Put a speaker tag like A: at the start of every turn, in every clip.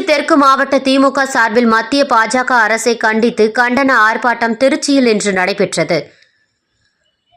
A: திருச்சி தெற்கு மாவட்ட திமுக சார்பில் மத்திய பாஜக அரசை கண்டித்து கண்டன ஆர்ப்பாட்டம் திருச்சியில் இன்று நடைபெற்றது.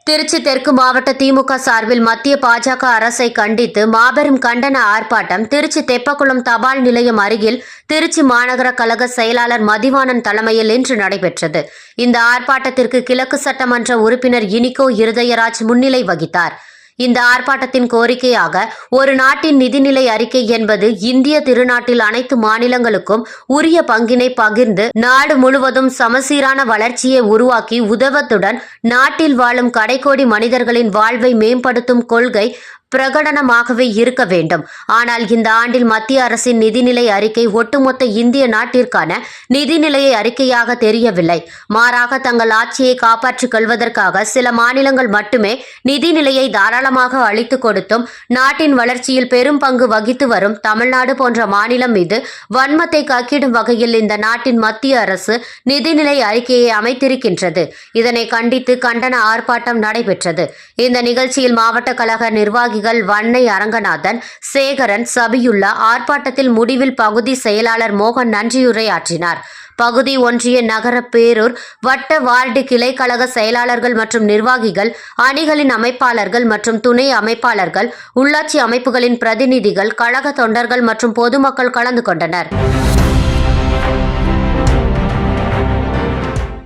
A: திருச்சி தெற்கு மாவட்ட திமுக சார்பில் மத்திய பாஜக அரசை கண்டித்து மாபெரும் கண்டன ஆர்ப்பாட்டம் திருச்சி தெப்பக்குளம் தபால் நிலையம் அருகில் திருச்சி மாநகர கழக செயலாளர் மதிவாணன் தலைமையில் இன்று நடைபெற்றது. இந்த ஆர்ப்பாட்டத்திற்கு கிழக்கு சட்டமன்ற உறுப்பினர் இனிகோ இருதயராஜ் முன்னிலை வகித்தார். இந்த ஆர்ப்பாட்டத்தின் கோரிக்கையாக ஒரு நாட்டின் நிதிநிலை அறிக்கை என்பது இந்திய திருநாட்டில் அனைத்து மாநிலங்களுக்கும் உரிய பங்கினை பகிர்ந்து நாடு முழுவதும் சமசீரான வளர்ச்சியை உருவாக்கி உதவத்துடன் நாட்டில் வாழும் கடைக்கோடி மனிதர்களின் வாழ்வை மேம்படுத்தும் கொள்கை பிரகடனமாகவே இருக்க வேண்டும். ஆனால் இந்த ஆண்டில் மத்திய அரசின் நிதிநிலை அறிக்கை ஒட்டுமொத்த இந்திய நாட்டிற்கான நிதிநிலையை அறிக்கையாக தெரியவில்லை. மாறாக தங்கள் ஆட்சியை காப்பாற்றிக் கொள்வதற்காக சில மாநிலங்கள் மட்டுமே நிதிநிலையை தாராளமாக அளித்துக் கொடுத்தும் நாட்டின் வளர்ச்சியில் பெரும் பங்கு வகித்து வரும் தமிழ்நாடு போன்ற மாநிலம் மீது வன்மத்தை கக்கிடும் வகையில் இந்த நாட்டின் மத்திய அரசு நிதிநிலை அறிக்கையை அமைத்திருக்கின்றது. இதனை கண்டித்து கண்டன ஆர்ப்பாட்டம் நடைபெற்றது. இந்த நிகழ்ச்சியில் மாவட்ட கழக நிர்வாகிகள் வன்னை அரங்கநாதன் சேகரன் சபியுல்லா ஆர்ப்பாட்டத்தில் முடிவில் பகுதி செயலாளர் மோகன் நன்றியுரையாற்றினார். பகுதி ஒன்றிய நகர பேரூர் வட்ட வார்டு கிளை கழக செயலாளர்கள் மற்றும் நிர்வாகிகள் அணிகளின் அமைப்பாளர்கள் மற்றும் துணை அமைப்பாளர்கள் உள்ளாட்சி அமைப்புகளின் பிரதிநிதிகள் கழக தொண்டர்கள் மற்றும் பொதுமக்கள் கலந்து கொண்டனர்.